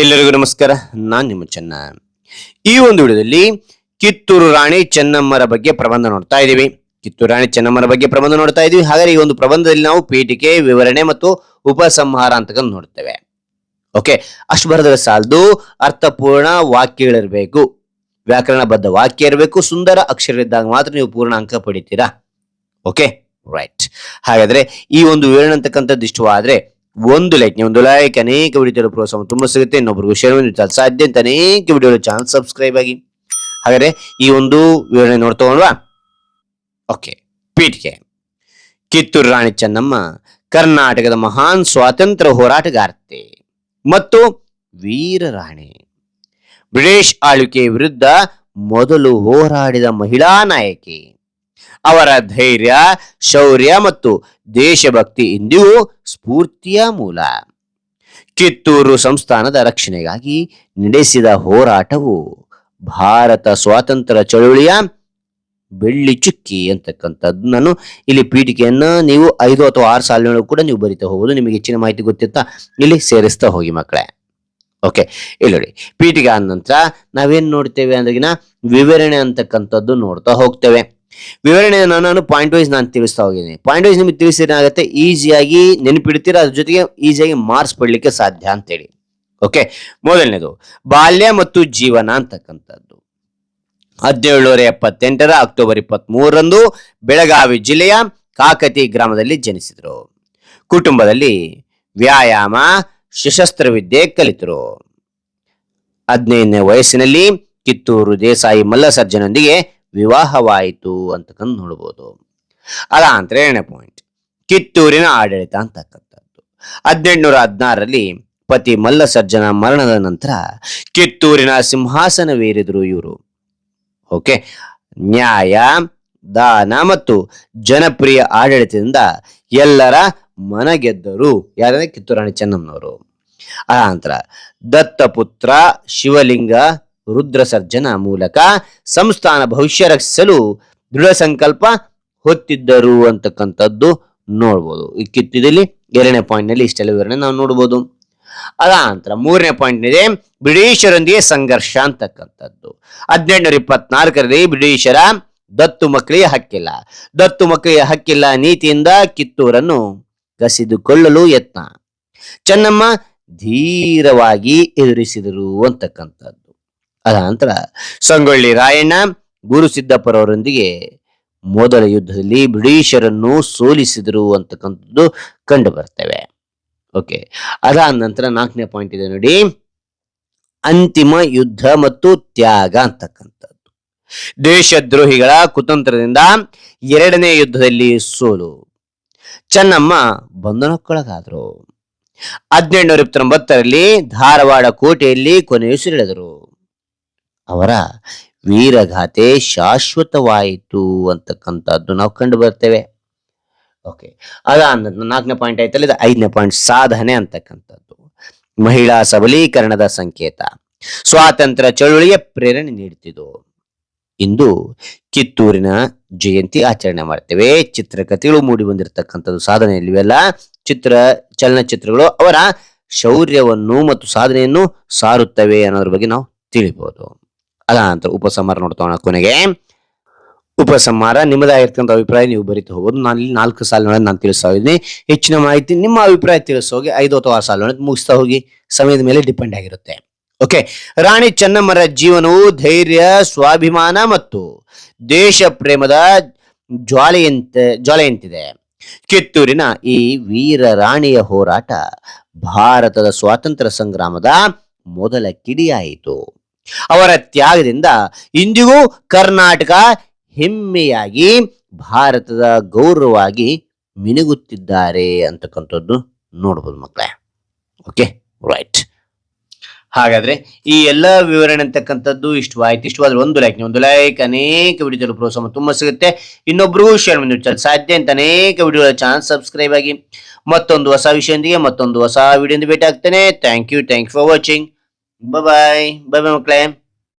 ಎಲ್ಲರಿಗೂ ನಮಸ್ಕಾರ. ನಾನು ನಿಮ್ಮ ಚೆನ್ನ. ಈ ಒಂದು ವಿಡಿಯೋದಲ್ಲಿ ಕಿತ್ತೂರು ರಾಣಿ ಚೆನ್ನಮ್ಮರ ಬಗ್ಗೆ ಪ್ರಬಂಧ ನೋಡ್ತಾ ಇದ್ದೀವಿ ಕಿತ್ತೂರು ರಾಣಿ ಚೆನ್ನಮ್ಮರ ಬಗ್ಗೆ ಪ್ರಬಂಧ ನೋಡ್ತಾ ಇದೀವಿ. ಹಾಗಾದ್ರೆ ಈ ಒಂದು ಪ್ರಬಂಧದಲ್ಲಿ ನಾವು ಪೀಠಿಕೆ, ವಿವರಣೆ ಮತ್ತು ಉಪಸಂಹಾರ ಅಂತಕ್ಕಂಥ ನೋಡ್ತೇವೆ. ಓಕೆ, ಅಷ್ಟು ಬರೆದ್ರೆ ಸಾಲದು. ಅರ್ಥಪೂರ್ಣ ವಾಕ್ಯಗಳಿರ್ಬೇಕು. ವ್ಯಾಕರಣಬದ್ಧ ವಾಕ್ಯ ಇರಬೇಕು. ಸುಂದರ ಅಕ್ಷರ ಇದ್ದಾಗ ಮಾತ್ರ ನೀವು ಪೂರ್ಣ ಅಂಕ ಪಡಿತೀರಾ? ಓಕೆ ರೈಟ್ ಹಾಗಾದ್ರೆ ಈ ಒಂದು ವಿವರಣೆ ಅಂತಕ್ಕಂಥದ್ದು ಇಷ್ಟವಾದ್ರೆ ಒಂದು ಲೈಕ್ ಒಂದು ಲೈಕ್ ಅನೇಕ ವಿಡಿಯೋ ಪ್ರೋತ್ಸಾಹ ತುಂಬ ಸಿಗುತ್ತೆ. ಇನ್ನೊಬ್ಬರು ಶೇರ್ ಮಾಡಿ ಸಾಧ್ಯ ಅಂತ ಅನೇಕ ವಿಡಿಯೋ ಚಾನಲ್ ಸಬ್ಸ್ಕ್ರೈಬ್ ಆಗಿ. ಹಾಗಾದ್ರೆ ಈ ಒಂದು ವಿವರಣೆ ನೋಡ್ತಗೊಂಡ್ವಾ ಓಕೆ ಪೀಠಿಗೆ. ಕಿತ್ತೂರು ರಾಣಿ ಚೆನ್ನಮ್ಮ, ಕರ್ನಾಟಕದ ಮಹಾನ್ ಸ್ವಾತಂತ್ರ್ಯ ಹೋರಾಟಗಾರ್ತೆ ಮತ್ತು ವೀರರಾಣಿ ಬ್ರಿಟಿಷ್ ಆಳ್ವಿಕೆ ವಿರುದ್ಧ ಮೊದಲು ಹೋರಾಡಿದ ಮಹಿಳಾ ನಾಯಕಿ. ಅವರ ಧೈರ್ಯ, ಶೌರ್ಯ ಮತ್ತು ದೇಶಭಕ್ತಿ ಇಂದಿಗೂ ಸ್ಫೂರ್ತಿಯ ಮೂಲ. ಕಿತ್ತೂರು ಸಂಸ್ಥಾನದ ರಕ್ಷಣೆಗಾಗಿ ನಡೆಸಿದ ಹೋರಾಟವು ಭಾರತ ಸ್ವಾತಂತ್ರ್ಯ ಚಳುವಳಿಯ ಬೆಳ್ಳಿ ಚುಕ್ಕಿ ಅಂತಕ್ಕಂಥದ್ದು ನಾನು ಇಲ್ಲಿ ಪೀಠಿಕೆಯನ್ನ ನೀವು ಐದು ಅಥವಾ ಆರು ಸಾಲಿನೊಳಗೆ ಕೂಡ ನೀವು ಬರಿತಾ ಹೋಗೋದು ನಿಮಗೆ ಹೆಚ್ಚಿನ ಮಾಹಿತಿ ಗೊತ್ತಿತ್ತಾ ಇಲ್ಲಿ ಸೇರಿಸ್ತಾ ಹೋಗಿ ಮಕ್ಕಳೇ. ಓಕೆ, ಇಲ್ಲಿ ನೋಡಿ. ಪೀಠಿಕೆ ಆದ ನಂತರ ನಾವೇನ್ ನೋಡ್ತೇವೆ ಅಂದ್ರಗಿನ ವಿವರಣೆ ಅಂತಕ್ಕಂಥದ್ದು ನೋಡ್ತಾ ಹೋಗ್ತೇವೆ. ವಿವರಣೆಯನ್ನು ನಾನು ಪಾಯಿಂಟ್ ವೈಸ್ ನಾನು ತಿಳಿಸ್ತಾ ಹೋಗಿದ್ದೀನಿ. ಪಾಯಿಂಟ್ ವೈಸ್ ನಿಮಗೆ ತಿಳಿಸಿದ್ರೆ ಈಸಿಯಾಗಿ ನೆನಪಿಡ್ತೀರಾ, ಅದ್ರ ಜೊತೆಗೆ ಈಸಿಯಾಗಿ ಮಾರ್ಕ್ಸ್ ಪಡ್ಲಿಕ್ಕೆ ಸಾಧ್ಯ ಅಂತೇಳಿ. ಓಕೆ ಮೊದಲನೇದು, ಬಾಲ್ಯ ಮತ್ತು ಜೀವನ ಅಂತಕ್ಕಂಥದ್ದು. ಹದಿನೇಳುನೂರ ಎಪ್ಪತ್ತೆಂಟರ ಅಕ್ಟೋಬರ್ ಇಪ್ಪತ್ತ್ ಮೂರರಂದು ಬೆಳಗಾವಿ ಜಿಲ್ಲೆಯ ಕಾಕತಿ ಗ್ರಾಮದಲ್ಲಿ ಜನಿಸಿದರು. ಕುಟುಂಬದಲ್ಲಿ ವ್ಯಾಯಾಮ, ಸಶಸ್ತ್ರ ವಿದ್ಯೆ ಕಲಿತರು. ಹದಿನೈದನೇ ವಯಸ್ಸಿನಲ್ಲಿ ಕಿತ್ತೂರು ದೇಸಾಯಿ ಮಲ್ಲಸರ್ಜನೊಂದಿಗೆ ವಿವಾಹವಾಯಿತು ಅಂತಕ್ಕಂಥ ನೋಡ್ಬೋದು. ಅಲ್ಲ ಅಂತ ಎರಡನೇ ಪಾಯಿಂಟ್ ಕಿತ್ತೂರಿನ ಆಡಳಿತ ಅಂತಕ್ಕಂಥದ್ದು. ಹದಿನೆಂಟುನೂರ ಹದಿನಾರರಲ್ಲಿ ಪತಿ ಮಲ್ಲಸರ್ಜನ ಮರಣದ ನಂತರ ಕಿತ್ತೂರಿನ ಸಿಂಹಾಸನವೇರಿದ್ರು ಇವರು. ಓಕೆ? ನ್ಯಾಯ, ದಾನ ಮತ್ತು ಜನಪ್ರಿಯ ಆಡಳಿತದಿಂದ ಎಲ್ಲರ ಮನ ಗೆದ್ದರು. ಯಾರಂದ್ರೆ ಕಿತ್ತೂರಾಣಿ ಚೆನ್ನಮ್ಮನವರು. ಆ ನಂತರ ದತ್ತಪುತ್ರ, ಶಿವಲಿಂಗ ರುದ್ರ ಸರ್ಜನ ಮೂಲಕ ಸಂಸ್ಥಾನ ಭವಿಷ್ಯ ರಕ್ಷಿಸಲು ದೃಢ ಸಂಕಲ್ಪ ಹೊತ್ತಿದ್ದರು ಅಂತಕ್ಕಂಥದ್ದು ನೋಡ್ಬೋದು. ಈ ಕಿತ್ತಿದಲ್ಲಿ ಎರಡನೇ ಪಾಯಿಂಟ್ನಲ್ಲಿ ಇಷ್ಟೆಲ್ಲ ವಿವರಣೆ ನಾವು ನೋಡ್ಬೋದು. ಅದ ನಂತರ ಮೂರನೇ ಪಾಯಿಂಟ್ ಇದೆ ಬ್ರಿಟಿಷರೊಂದಿಗೆ ಸಂಘರ್ಷ ಅಂತಕ್ಕಂಥದ್ದು. ಹದಿನೆಂಟುನೂರ ಇಪ್ಪತ್ನಾಲ್ಕರಲ್ಲಿ ಬ್ರಿಟಿಷರ ದತ್ತು ಮಕ್ಕಳಿಗೆ ಹಕ್ಕಿಲ್ಲ. ದತ್ತು ಮಕ್ಕಳಿಗೆ ಹಕ್ಕಿಲ್ಲ ನೀತಿಯಿಂದ ಕಿತ್ತೂರನ್ನು ಕಸಿದುಕೊಳ್ಳಲು ಯತ್ನ. ಚೆನ್ನಮ್ಮ ಧೀರವಾಗಿ ಎದುರಿಸಿದರು ಅಂತಕ್ಕಂಥದ್ದು. ಅದ ನಂತರ ಸಂಗೊಳ್ಳಿ ರಾಯಣ್ಣ, ಗುರು ಸಿದ್ದಪ್ಪರವರೊಂದಿಗೆ ಮೊದಲ ಯುದ್ಧದಲ್ಲಿ ಬ್ರಿಟಿಷರನ್ನು ಸೋಲಿಸಿದರು ಅಂತಕ್ಕಂಥದ್ದು ಕಂಡು ಬರ್ತೇವೆ. ಓಕೆ ಅದಾದ ನಂತರ ನಾಲ್ಕನೇ ಪಾಯಿಂಟ್ ಇದೆ ನೋಡಿ. ಅಂತಿಮ ಯುದ್ಧ ಮತ್ತು ತ್ಯಾಗ ಅಂತಕ್ಕಂಥದ್ದು. ದೇಶದ್ರೋಹಿಗಳ ಕುತಂತ್ರದಿಂದ ಎರಡನೇ ಯುದ್ಧದಲ್ಲಿ ಸೋಲು. ಚೆನ್ನಮ್ಮ ಬಂಧನಕ್ಕೊಳಗಾದರು. ಹದಿನೆಂಟುನೂರ ಇಪ್ಪತ್ತೊಂಬತ್ತರಲ್ಲಿ ಧಾರವಾಡ ಕೋಟೆಯಲ್ಲಿ ಕೊನೆಯುಸಿರೆಳೆದರು. ಅವರ ವೀರಗಾಥೆ ಶಾಶ್ವತವಾಯಿತು ಅಂತಕ್ಕಂಥದ್ದು ನಾವು ಕಂಡು ಬರ್ತೇವೆ. ಓಕೆ ಅದಾದ ನಾಲ್ಕನೇ ಪಾಯಿಂಟ್ ಆಯ್ತಲ್ಲ, ಇದು ಐದನೇ ಪಾಯಿಂಟ್ ಸಾಧನೆ ಅಂತಕ್ಕಂಥದ್ದು. ಮಹಿಳಾ ಸಬಲೀಕರಣದ ಸಂಕೇತ. ಸ್ವಾತಂತ್ರ್ಯ ಚಳುವಳಿಗೆ ಪ್ರೇರಣೆ ನೀಡುತ್ತಿದ್ದು ಇಂದು ಕಿತ್ತೂರಿನ ಜಯಂತಿ ಆಚರಣೆ ಮಾಡ್ತೇವೆ. ಚಿತ್ರಕಥೆಗಳು ಮೂಡಿ ಬಂದಿರತಕ್ಕಂಥದ್ದು ಸಾಧನೆಯಲ್ಲಿ ಇವೆಲ್ಲ ಚಿತ್ರ, ಚಲನಚಿತ್ರಗಳು ಅವರ ಶೌರ್ಯವನ್ನು ಮತ್ತು ಸಾಧನೆಯನ್ನು ಸಾರುತ್ತವೆ ಅನ್ನೋದ್ರ ಬಗ್ಗೆ ನಾವು ತಿಳಿಬಹುದು ಅದ ನಂತರ ಉಪಸಂಹಾರ ನೋಡ್ತಾವಣ ಕೊನೆಗೆ. ಉಪಸಂಹಾರ ನಿಮ್ಮದಾಗಿರ್ತಕ್ಕಂಥ ಅಭಿಪ್ರಾಯ ನೀವು ಬರೀತಾ ಹೋಗೋದು ನಾನು ಇಲ್ಲಿ ನಾಲ್ಕು ಸಾಲಿನೊಳಗೆ ನಾನು ತಿಳಿಸ್ತಾ ಇದ್ದೀನಿ ಹೆಚ್ಚಿನ ಮಾಹಿತಿ ನಿಮ್ಮ ಅಭಿಪ್ರಾಯ ತಿಳಿಸೋಗಿ ಐದು ಅಥವಾ ಆರು ಸಾಲಿನೊಳಗೆ ಮುಗಿಸ್ತಾ ಹೋಗಿ ಸಮಯದ ಮೇಲೆ ಡಿಪೆಂಡ್ ಆಗಿರುತ್ತೆ. ಓಕೆ ರಾಣಿ ಚೆನ್ನಮ್ಮರ ಜೀವನವು ಧೈರ್ಯ, ಸ್ವಾಭಿಮಾನ ಮತ್ತು ದೇಶ ಪ್ರೇಮದ ಜ್ವಾಲೆಯಂತೆ, ಜ್ವಾಲೆಯಂತಿದೆ. ಕಿತ್ತೂರಿನ ಈ ವೀರ ರಾಣಿಯ ಹೋರಾಟ ಭಾರತದ ಸ್ವಾತಂತ್ರ್ಯ ಸಂಗ್ರಾಮದ ಮೊದಲ ಕಿಡಿಯಾಯಿತು. ಅವರ ತ್ಯಾಗದಿಂದ ಇಂದಿಗೂ ಕರ್ನಾಟಕ ಹೆಮ್ಮೆಯಾಗಿ, ಭಾರತದ ಗೌರವವಾಗಿ ಮಿನುಗುತ್ತಿದ್ದಾರೆ ಅಂತಕ್ಕಂಥದ್ದು ನೋಡ್ಬೋದು ಮಕ್ಕಳೇ. ಓಕೆ ರೈಟ್ ಹಾಗಾದ್ರೆ ಈ ಎಲ್ಲ ವಿವರಣೆ ಅಂತಕ್ಕಂಥದ್ದು ಇಷ್ಟವಾಯ್ತು. ಇಷ್ಟವಾದ್ರೆ ಒಂದು ಲೈಕ್ ಒಂದು ಲೈಕ್ ಅನೇಕ ವಿಡಿಯೋದಲ್ಲಿ ಪ್ರೋತ್ಸಾಹ ತುಂಬಾ ಸಿಗುತ್ತೆ. ಇನ್ನೊಬ್ರಿಗೂ ಶೇರ್ ಮಾಡಿ ಸಾಧ್ಯ ಅಂತ ಅನೇಕ ವಿಡಿಯೋ ಚಾನಲ್ ಸಬ್ಸ್ಕ್ರೈಬ್ ಆಗಿ ಮತ್ತೊಂದು ಹೊಸ ವಿಷಯದೊಂದಿಗೆ ಮತ್ತೊಂದು ಹೊಸ ವಿಡಿಯೋದಿಂದ ಭೇಟಿ ಆಗ್ತೇನೆ. Thank you thank you for watching Bye-bye. Bye-bye, McLem.